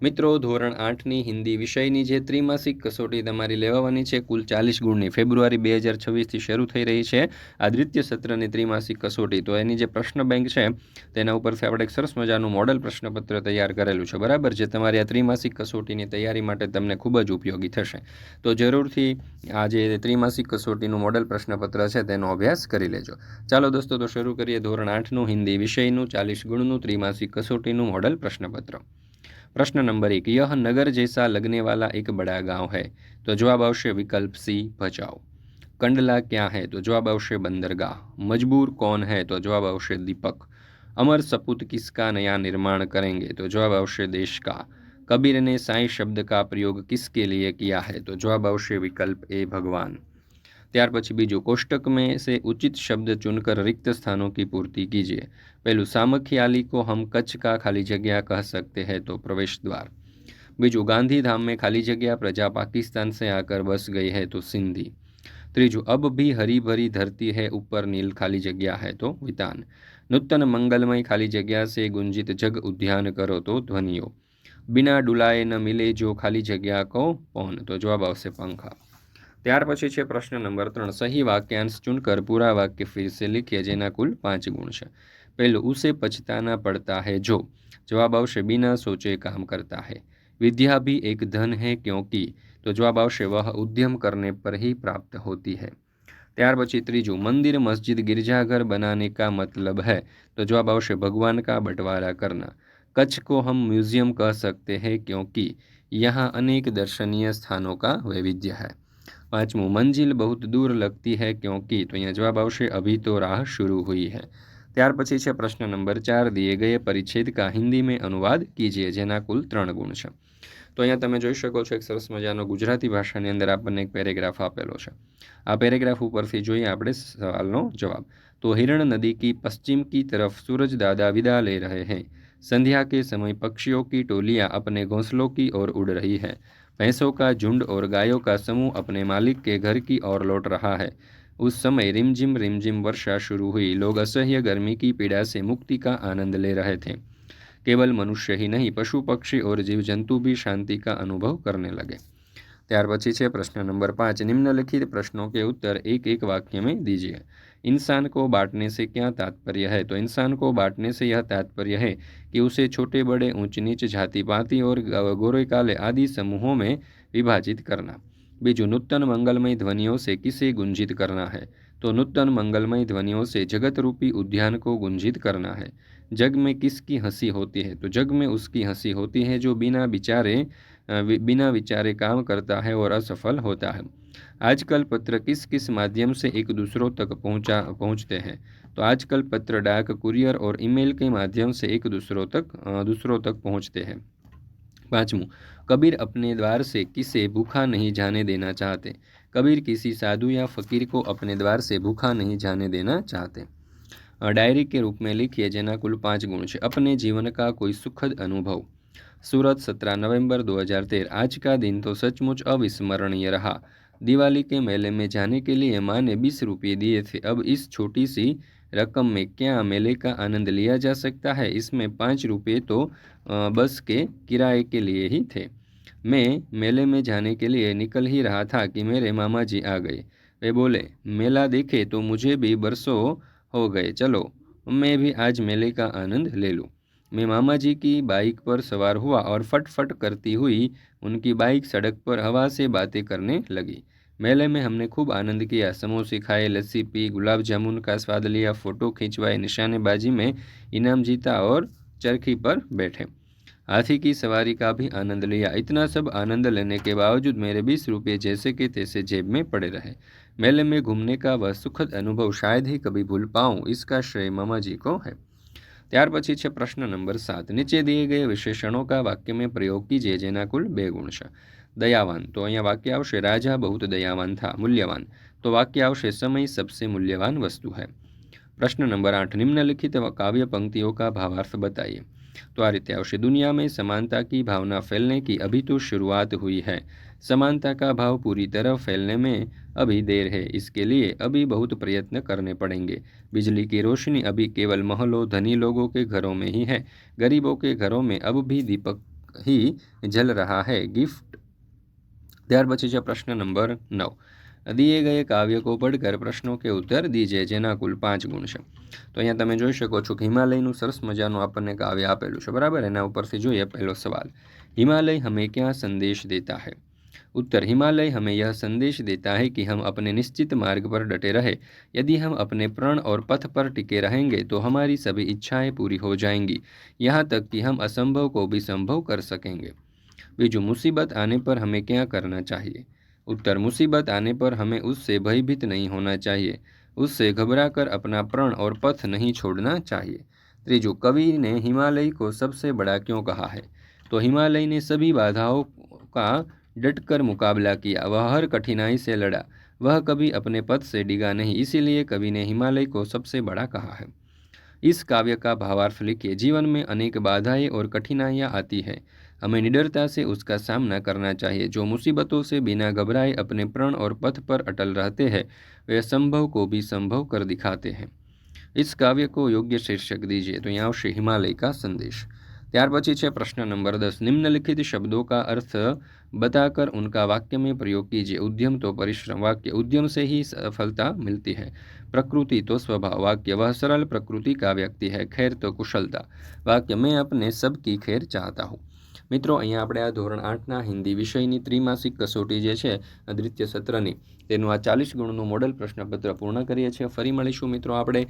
મિત્રો, ધોરણ આઠની હિન્દી વિષયની જે ત્રિમાસિક કસોટી તમારી લેવાની છે, કુલ ચાલીસ ગુણની ફેબ્રુઆરી બે હજાર છવ્વીસથી શરૂ થઈ રહી છે આ દ્વિતીય સત્રની ત્રિમાસિક કસોટી. તો એની જે પ્રશ્ન બેંક છે, તેના ઉપરથી આપણે એક સરસ મજાનું મોડલ પ્રશ્નપત્ર તૈયાર કરેલું છે. બરાબર જે તમારી આ ત્રિમાસિક કસોટીની તૈયારી માટે તમને ખૂબ જ ઉપયોગી થશે. તો જરૂરથી આ જે ત્રિમાસિક કસોટીનું મોડલ પ્રશ્નપત્ર છે, તેનો અભ્યાસ કરી લેજો. ચાલો દોસ્તો, તો શરૂ કરીએ ધોરણ આઠનું હિન્દી વિષયનું ચાલીસ ગુણનું ત્રિમાસિક કસોટીનું મોડલ પ્રશ્નપત્ર. प्रश्न नंबर एक, यह नगर जैसा लगने वाला एक बड़ा गाँव है। तो जवाब आवश्य विकल्प सी, बचाओ। कंडला क्या है? तो जवाब आवश्य बंदरगाह। मजबूर कौन है? तो जवाब आवश्य दीपक। अमर सपूत किसका नया निर्माण करेंगे? तो जवाब आवश्य देश का। कबीर ने साई शब्द का प्रयोग किसके लिए किया है? तो जवाब आवश्य विकल्प ए, भगवान। ત્યાર પછી બીજું કોષ્ટક में से उचित शब्द चुनकर रिक्त स्थानों की पूर्ति कीजिए पहलू सामख्याली को हम कच्छ का खाली जगह कह सकते हैं तो प्रवेश द्वार बीजू गांधी धाम में खाली जगह प्रजा पाकिस्तान से आकर बस गई है तो सिंधी त्रीजू अब भी हरी भरी धरती है ऊपर नील खाली जगह है तो वितान नूतन मंगलमय खाली जगह से गुंजित जग उद्यान करो तो ध्वनियो बिना डुलाए न मिले जो खाली जगह को पौन तो जवाब आवश्य पंखा त्यार पछी छे प्रश्न नंबर त्रण सही वाक्यांश चुनकर पूरा वाक्य फिर से लिखिए जेना कुल पाँच गुण छे पहलू उसे पछताना पड़ता है जो जवाब आवशे बिना सोचे काम करता है विद्या भी एक धन है क्योंकि तो जवाब आवशे वह उद्यम करने पर ही प्राप्त होती है त्यार पछी त्रीजो मंदिर मस्जिद गिरजाघर बनाने का मतलब है तो जवाब आवशे भगवान का बंटवारा करना कच्छ को हम म्यूज़ियम कह सकते हैं क्योंकि यहाँ अनेक दर्शनीय स्थानों का वैविध्य है पांचमू मंजिल बहुत दूर लगती है क्योंकि तो अँ जवाब अभी तो राह शुरू हुई है। त्यार पी है प्रश्न नंबर चार, दिए गए परिच्छेद का हिंदी में अनुवाद कीजिए, जेना कुल त्र गुण है तो अँ ते जी सको एक सरस मज़ा गुजराती भाषा की अंदर आपने एक पेरेग्राफ आपेलो आ पेरेग्राफ पर जी आप सवाल जवाब तो हिरण नदी की पश्चिम की तरफ़ सूरज दादा विदा ले रहे हैं संध्या के समय पक्षियों की टोलियाँ अपने घोंसलों की ओर उड़ रही है भैंसों का झुंड और गायों का समूह अपने मालिक के घर की ओर लौट रहा है। उस समय रिमझिम रिमझिम वर्षा शुरू हुई। लोग असह्य गर्मी की पीड़ा से मुक्ति का आनंद ले रहे थे। केवल मनुष्य ही नहीं, पशु, पक्षी और जीव जंतु भी शांति का अनुभव करने लगे। त्यार है प्रश्न नंबर पाँच। निम्नलिखित प्रश्नों के उत्तर एक एक वाक्य में दीजिए। इंसान को बांटने से क्या तात्पर्य है? तो इंसान को बांटने से यह तात्पर्य है कि उसे छोटे, बड़े, ऊंच, नीच जाति पाति और गोरे, काले आदि समूहों में विभाजित करना। बीजू नूतन मंगलमय ध्वनियों से किसे गुंजित करना है? तो नूतन मंगलमय ध्वनियों से जगत रूपी उद्यान को गुंजित करना है। जग में किसकी हँसी होती है? तो जग में उसकी हँसी होती है जो बिना विचारे बिना विचारे काम करता है और असफल होता है। आजकल पत्र किस किस माध्यम से एक दूसरों तक पहुँचा, पहुँचते हैं? तो आजकल पत्र डाक, कुरियर और ईमेल के माध्यम से एक दूसरों तक दूसरों तक पहुँचते हैं। पाँचवों कबीर अपने द्वार से किसे भूखा नहीं जाने देना चाहते? कबीर किसी साधु या फकीर को अपने द्वार से भूखा नहीं जाने देना चाहते। डायरी के रूप में लिखिए जेना कुल पाँच गुण। अपने जीवन का कोई सुखद अनुभव। सूरत, सत्रह नवंबर 2013 आज का दिन तो सचमुच अविस्मरणीय रहा। दिवाली के मेले में जाने के लिए माँ ने बीस रुपये दिए थे। अब इस छोटी सी रकम में क्या मेले का आनंद लिया जा सकता है? इसमें पाँच रुपये तो बस के किराए के लिए ही थे। मैं मेले में जाने के लिए निकल ही रहा था कि मेरे मामा जी आ गए। वे बोले, मेला देखे तो मुझे भी बरसों हो गए। चलो, मैं भी आज मेले का आनंद ले लूँ। मैं मामा जी की बाइक पर सवार हुआ और फट फट करती हुई उनकी बाइक सड़क पर हवा से बातें करने लगी। मेले में हमने खूब आनंद किया। समोसे खाए, लस्सी पी, गुलाब जामुन का स्वाद लिया, फ़ोटो खिंचवाए, निशानेबाजी में इनाम जीता और चरखी पर बैठे। हाथी की सवारी का भी आनंद लिया। इतना सब आनंद लेने के बावजूद मेरे बीस रुपये जैसे के तैसे जेब में पड़े रहे। मेले में घूमने का वह सुखद अनुभव शायद ही कभी भूल पाऊँ, इसका श्रेय मामा जी को है। ત્યાર પછી છે પ્રશ્ન નંબર સાત. નીચે दिए ગયે વિશેષણો કા वाक्य में प्रयोग कीजिए જેના કુલ બે ગુણ છે. દયાવાન. તો અહીંયા વાક્ય આવશે રાજા બહુત દયાવાન થા, મૂલ્યવાન. તો વાક્ય આવશે સમય સબસે મૂલ્યવાન વસ્તુ હૈ. પ્રશ્ન નંબર આઠ. નિમ્નલિખિત કાવ્ય પંક્તિઓ કા ભાવાર્થ બતાઈએ. तो आ रीते आवश्य दुनिया में समानता की भावना फैलने की अभी तो शुरुआत हुई है समानता का भाव पूरी तरह फैलने में अभी देर है इसके लिए अभी बहुत प्रयत्न करने पड़ेंगे बिजली की रोशनी अभी केवल महलों धनी लोगों के घरों में ही है गरीबों के घरों में अब भी दीपक ही जल रहा है गिफ्ट ત્યાર પછી છે પ્રશ્ન નંબર નવ दिए गए काव्य को पढ़कर प्रश्नों के उत्तर दीजिए, जेना कुल पाँच गुण है तो अँ તમે જોઈ શકો છો કે હિમાલયનું સરસ મજાનું આપણને आपेलू है बराबर एना पर जो है पहले सवाल हिमालय हमें क्या संदेश देता है उत्तर हिमालय हमें यह संदेश देता है कि हम अपने निश्चित मार्ग पर डटे रहे यदि हम अपने प्रण और पथ पर टिके रहेंगे तो हमारी सभी इच्छाएँ पूरी हो जाएँगी यहाँ तक कि हम असंभव को भी संभव कर सकेंगे बीजू मुसीबत आने पर हमें क्या करना चाहिए उत्तर मुसीबत आने पर हमें उससे भयभीत नहीं होना चाहिए। उससे घबराकर अपना प्रण और पथ नहीं छोड़ना चाहिए। त्रिजु कवि ने हिमालय को सबसे बड़ा क्यों कहा है? तो हिमालय ने सभी बाधाओं का डटकर मुकाबला किया। वह हर कठिनाई से लड़ा। वह कभी अपने पथ से डिगा नहीं, इसीलिए कवि ने हिमालय को सबसे बड़ा कहा है। इस काव्य का भावार्थ लिखिए। जीवन में अनेक बाधाएँ और कठिनाइयाँ आती है। हमें निडरता से उसका सामना करना चाहिए जो मुसीबतों से बिना घबराए अपने प्रण और पथ पर अटल रहते हैं वे संभव को भी संभव कर दिखाते हैं इस काव्य को योग्य शीर्षक दीजिए तो यहाँ आवश्य हिमालय का संदेश ત્યાર પછી છે પ્રશ્ન નંબર દસ निम्नलिखित शब्दों का अर्थ बताकर उनका वाक्य में प्रयोग कीजिए उद्यम तो परिश्रम वाक्य उद्यम से ही सफलता मिलती है प्रकृति तो स्वभाव वाक्य वह सरल प्रकृति का व्यक्ति है खैर तो कुशलता वाक्य मैं अपने सबकी खैर चाहता हूँ મિત્રો, અહીંયા આપણે આ ધોરણ આઠના હિન્દી વિષયની ત્રિમાસિક કસોટી જે છે દ્વિતીય સત્રની, તેનું આ ચાલીસ ગુણનું મોડલ પ્રશ્નપત્ર પૂર્ણ કરીએ છીએ. ફરી મળીશું મિત્રો આપણે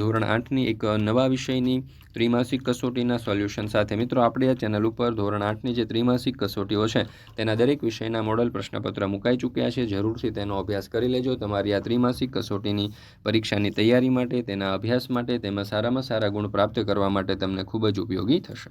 ધોરણ આઠની એક નવા વિષયની ત્રિમાસિક કસોટીના સોલ્યુશન સાથે. મિત્રો, આપણે આ ચેનલ ઉપર ધોરણ આઠની જે ત્રિમાસિક કસોટીઓ છે, તેના દરેક વિષયના મોડલ પ્રશ્નપત્ર મુકાઈ ચૂક્યા છે. જરૂરથી તેનો અભ્યાસ કરી લેજો. તમારી આ ત્રિમાસિક કસોટીની પરીક્ષાની તૈયારી માટે, તેના અભ્યાસ માટે, તેમાં સારામાં સારા ગુણ પ્રાપ્ત કરવા માટે તમને ખૂબ જ ઉપયોગી થશે.